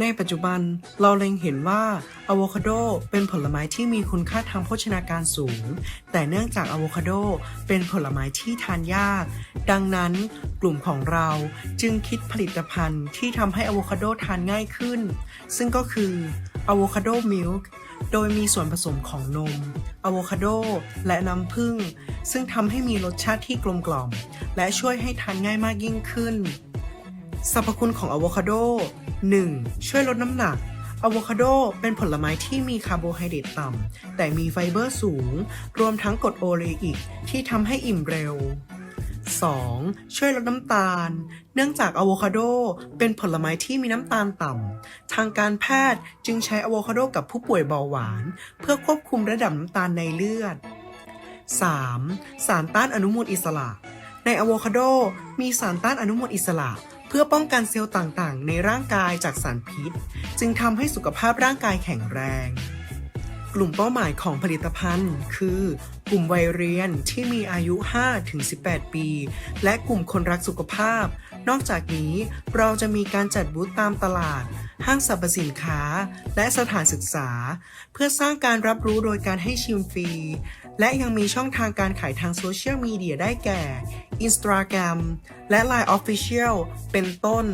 ในปัจจุบันเราเล็งเห็นว่าอะโวคาโดเป็นผลไม้ที่มีคุณค่าทางโภชนาการสูง แต่เนื่องจากอะโวคาโดเป็นผลไม้ที่ทานยาก ดังนั้นกลุ่มของเราจึงคิดผลิตภัณฑ์ที่ทำให้อะโวคาโดทานง่ายขึ้น ซึ่งก็คืออะโวคาโดมิลค์โดยมีส่วนผสมของนมอะโวคาโดและน้ำผึ้งซึ่งทำให้มีรสชาติที่กลมกล่อม และช่วยให้ทานง่ายมากยิ่งขึ้น สรรพคุณของอะโวคาโด 1. ช่วยลดน้ำหนักอะโวคาโดเป็นผลไม้ที่มีคาร์โบไฮเดรตต่ำ แต่มีไฟเบอร์สูง รวมทั้งกรดโอเลอิกที่ทำให้อิ่มเร็ว 2. ช่วยลดน้ำตาล เนื่องจากอะโวคาโดเป็นผลไม้ที่มีน้ำตาลต่ำ ทางการแพทย์จึงใช้อะโวคาโดกับผู้ป่วยเบาหวาน เพื่อควบคุมระดับน้ำตาลในเลือด 3. สารต้านอนุมูลอิสระ ในอะโวคาโดมีสารต้านอนุมูลอิสระ เพื่อป้องกันเซลล์ต่างๆ ในร่างกายจากสารพิษ จึงทำให้สุขภาพร่างกายแข็งแรง กลุ่มเป้าหมายของผลิตภัณฑ์ คือกลุ่มวัยเรียนที่มีอายุ 5-18 ปี และกลุ่มคนรักสุขภาพ นอกจากนี้เราจะมีการจัดบูธตามตลาด ห้างสรรพสินค้า และสถานศึกษา เพื่อสร้างการรับรู้โดยการให้ชิมฟรี และยังมีช่องทางการขายทางโซเชียลมีเดียได้แก่ Instagram และ Line Official เป็นต้น